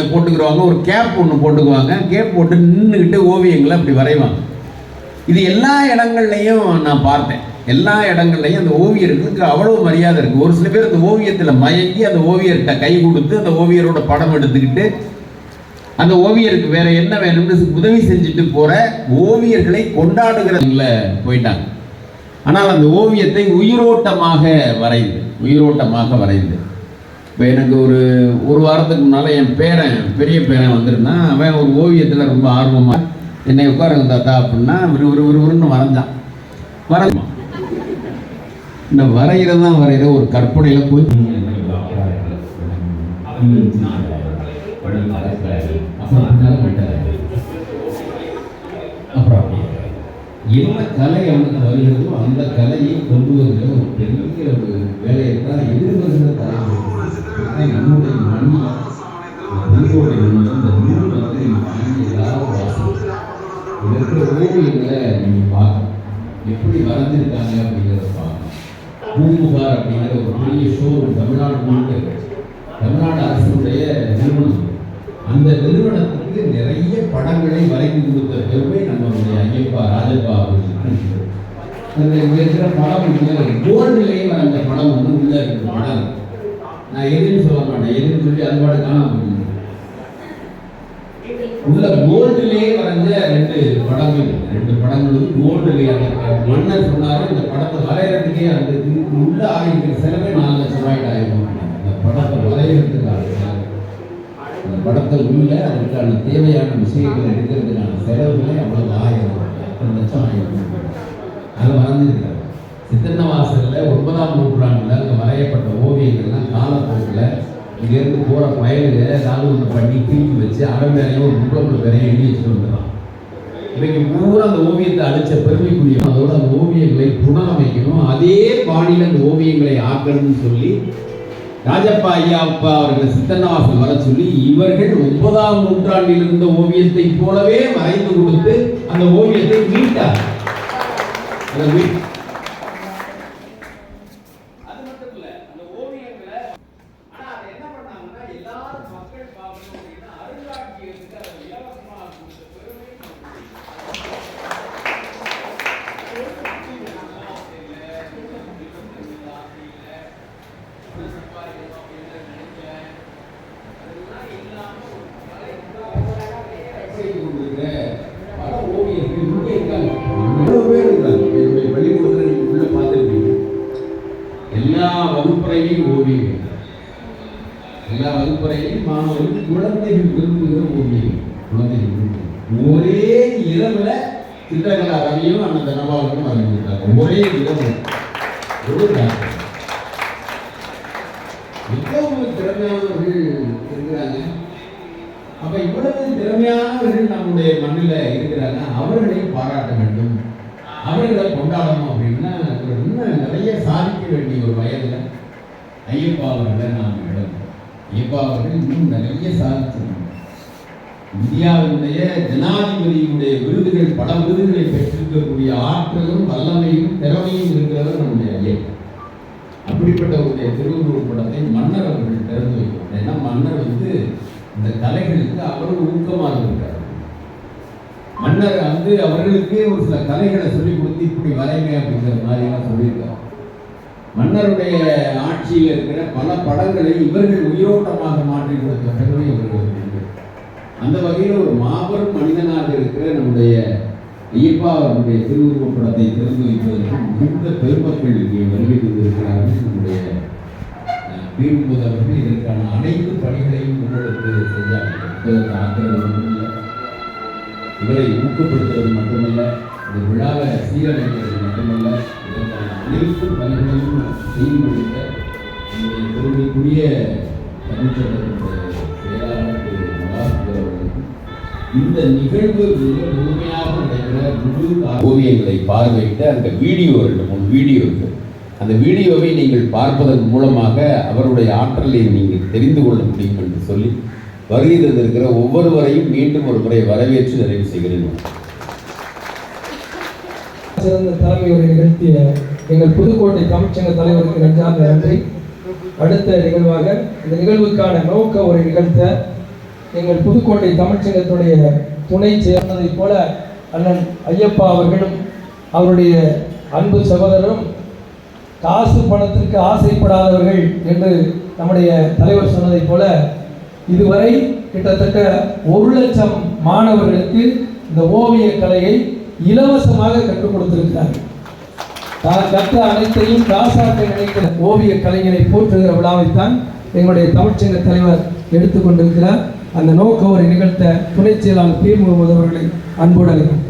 போட்டுக்கிறவங்க ஒரு கேப் ஒன்று போட்டுக்குவாங்க. கேப் போட்டு நின்றுக்கிட்டு ஓவியங்களை அப்படி வரைவாங்க. இது எல்லா இடங்கள்லையும் நான் பார்த்தேன். எல்லா இடங்கள்லையும் அந்த ஓவியர்களுக்கு அவ்வளோ மரியாதை இருக்கு. ஒரு சில பேர் அந்த ஓவியத்தில் மயங்கி அந்த ஓவியர்கிட்ட கை கொடுத்து அந்த ஓவியரோட படம் எடுத்துக்கிட்டு அந்த ஓவியருக்கு வேற என்ன வேணும்னு உதவி செஞ்சுட்டு போற ஓவியர்களை கொண்டாடுகிறதுல போயிட்டாங்க. ஆனால் அந்த ஓவியத்தை உயிரோட்டமாக வரைந்து உயிரோட்டமாக வரைந்து. இப்போ எனக்கு ஒரு ஒரு வாரத்துக்கு முன்னால் என் பேரன் பெரிய பேரன் வந்திருந்தான். அவன் ஒரு ஓவியத்தில் ரொம்ப ஆர்வமாக என்னை உட்காருங்க தாத்தா அப்படின்னா ஒரு ஒரு விறுவிறுன்னு வரைஞ்சான். வர இந்த வரைகிறது தான் வரைகிற ஒரு கற்பனையில் போய் அப்புறம் என்ன கலை அவனுக்கு வருகிறதோ அந்த கலையை கொண்டு வருகிற ஒரு பெரிய ஒரு இருக்கிற ஓவியங்களை நீங்கள் பார்க்கணும். எப்படி வரைஞ்சிருக்காங்க அப்படிங்கிறத பார்க்கணும். பூம்புகார் அப்படிங்கிற ஒரு பெரிய ஷோரூம் தமிழ்நாடு முழுக்க தமிழ்நாடு அரசுடைய நிறுவனம். அந்த நிறுவனத்துக்கு நிறைய படங்களை வரைந்து கொடுத்த பெருமை நம்மளுடைய ஐயப்பா ராஜப்பா அவர்களுக்கு உண்டு. இருக்கிற படம் உள்ள கோல்டுலேயே வரைஞ்ச படம் ஒன்று உள்ள இருக்கு படம் நான் எதுன்னு சொல்ல மாட்டேன். எதுன்னு சொல்லி அது பாட்டு உள்ள கோல்டுலேயே வரைஞ்ச ரெண்டு படங்கள் ரெண்டு படங்களும் கோல்டுலேயே மன்னர் சொன்னாரு இந்த படத்தை வரைகிறதுக்கே அந்த உள்ள ஆகிருக்கிற செலவே நாலு லட்சம் ரூபாய்க்கு ஆயிரும் அந்த படத்தை வரைகிறதுக்கான செலவு அந்த படத்தை உள்ள அதற்கான தேவையான விஷயங்கள் எடுக்கிறதுக்கான செலவுகளே அவ்வளவு ஆயிரம் எத்தனை லட்சம் ஆயிரம். அதை வரைஞ்சிருக்காரு. சித்தன்னவாசலில் ஒன்பதாம் நூற்றாண்டில் இங்கேருந்து போகிற பயலுக்கு நாலு ஒன்று பண்ணி திருப்பி வச்சு அவன் மேலேயும் ஒரு முள்ளமுள்ள பேரையும் எழுதி வச்சுட்டு வந்துடுறான். இன்றைக்கு பூரா அந்த ஓவியத்தை அழிச்ச பெருமைக்குரிய அதோட அந்த ஓவியங்களை புனரமைக்கணும். அதே பாணியில் அந்த ஓவியங்களை ஆக்கணும்னு சொல்லி ராஜப்பா ஐயா அப்பா அவர்களை சித்தன்னவாசல் வர சொல்லி இவர்கள் ஒன்பதாம் நூற்றாண்டில் இருந்த ஓவியத்தை போலவே வரைந்து கொடுத்து அந்த ஓவியத்தை மீட்டார் எல்லா வகுப்பறையிலும் மாணவர்கள் குழந்தைகள் விரும்புகிற ஓவியம் குழந்தைகள் ஒரே இரவுல சித்திரகலா ரவியும் அந்த தனபாலனும் அறிஞ்சிருக்காங்க ஒரே இரவு ஒரு டாக்டர் திறமையானவர்கள் இருக்கிறாங்க. அப்ப இவ்வளவு திறமையானவர்கள் நம்முடைய மண்ணில் இருக்கிறாங்க. அவர்களையும் பாராட்ட வேண்டும். அவர்களை கொண்டாடணும் அப்படின்னா இன்னும் நிறைய சாதிக்க வேண்டிய ஒரு வயதில் ஐயப்பா அவர்களை நாம் இடம் ஐயப்பா அவர்கள் இன்னும் நிறைய சாதித்திருக்கிறார் இந்தியாவினுடைய ஜனாதிபதியினுடைய விருதுகள் பல விருதுகளை பெற்றிருக்கக்கூடிய ஆற்றலும் வல்லமையும் திறமையும் இருக்கிறவர் நம்முடைய ஐயப்பா அப்படிப்பட்டவருடைய திருவுருவப் படத்தை மன்னர் அவர்கள் திறந்து வைக்கிறார். ஏன்னா மன்னர் வந்து இந்த கலைகளுக்கு அவரும் ஊக்கமாக இருக்கிறார். மன்னர் வந்து அவர்களுக்கே ஒரு சில கலைகளை சொல்லி கொடுத்து இப்படி வரைங்க அப்படிங்கிற மாதிரிலாம் சொல்லியிருக்காங்க மன்னருடைய ஆட்சியில் இருக்கிற பல படங்களை இவர்கள் உயிரோட்டமாக மாற்றி கொடுத்த பெருமை இவர்களுக்கு அந்த வகையில் ஒரு மாபெரும் மனிதனாக இருக்கிற நம்முடைய ஐயப்பா அவருடைய திருவுருவ படத்தை திறந்து வைப்பதற்கு மிகுந்த பெருமக்கள் இங்கே வருகை தந்திருக்கிறார்கள். நம்முடைய பீன்போது அவர்கள் இதற்கான அனைத்து பணிகளையும் முன்னெடுத்து செஞ்சார்கள். புத்தகத்தை ஆக்கிறது மட்டுமில்லை இவரை ஊக்கப்படுத்துவது மட்டுமல்ல இந்த விழாவை சீரமைக்கிறது மட்டுமல்ல அனைத்து பணிகளையும் செய்து முடித்த செயலாளர் மகாசுந்தர் அவர்களுக்கும் இந்த நிகழ்வு மிக முழுமையாக நடைபெற முழு ஓவியங்களை பார்வையிட்டு அந்த வீடியோ ரெண்டு மூணு வீடியோ இருக்கு. அந்த வீடியோவை நீங்கள் பார்ப்பதன் மூலமாக அவருடைய ஆற்றலை நீங்கள் தெரிந்து கொள்ள முடியும் என்று சொல்லி வருகை தந்திருக்கிற ஒவ்வொருவரையும் மீண்டும் ஒரு முறை வரவேற்று நிறைவு செய்கிறேன். சிறந்த தலைமையுரை நிகழ்த்திய எங்கள் புதுக்கோட்டை தமிழ்ச்சங்க தலைவருக்கு நெஞ்சார்ந்த நன்றி. அடுத்த நிகழ்வாக இந்த நிகழ்வுக்கான நோக்க உரை நிகழ்த்த எங்கள் புதுக்கோட்டை தமிழ்ச்சங்கத்துடைய துணை சேர்ந்ததைப் போல அண்ணன் ஐயப்பா அவர்களும் அவருடைய அன்பு சகோதரரும் காசு பணத்திற்கு ஆசைப்படாதவர்கள் என்று நம்முடைய தலைவர் சொன்னதைப் போல இதுவரை கிட்டத்தட்ட ஒரு லட்சம் மாணவர்களுக்கு இந்த ஓவிய கலையை இலவசமாக கற்றுக் கொடுத்திருக்கிறார்கள். தான் கற்ற அனைத்தையும் காசாக்க நினைக்கிற ஓவிய கலைஞரை போற்றுகிற விழாவைத்தான் எங்களுடைய தமிழ்ச்சங்க தலைவர் எடுத்துக்கொண்டிருக்கிறார் அந்த நோக்க ஒரு நிகழ்த்த துணைச் செயலாளர் பி முகமது அவர்களை அன்போடு அழைக்கிறேன்.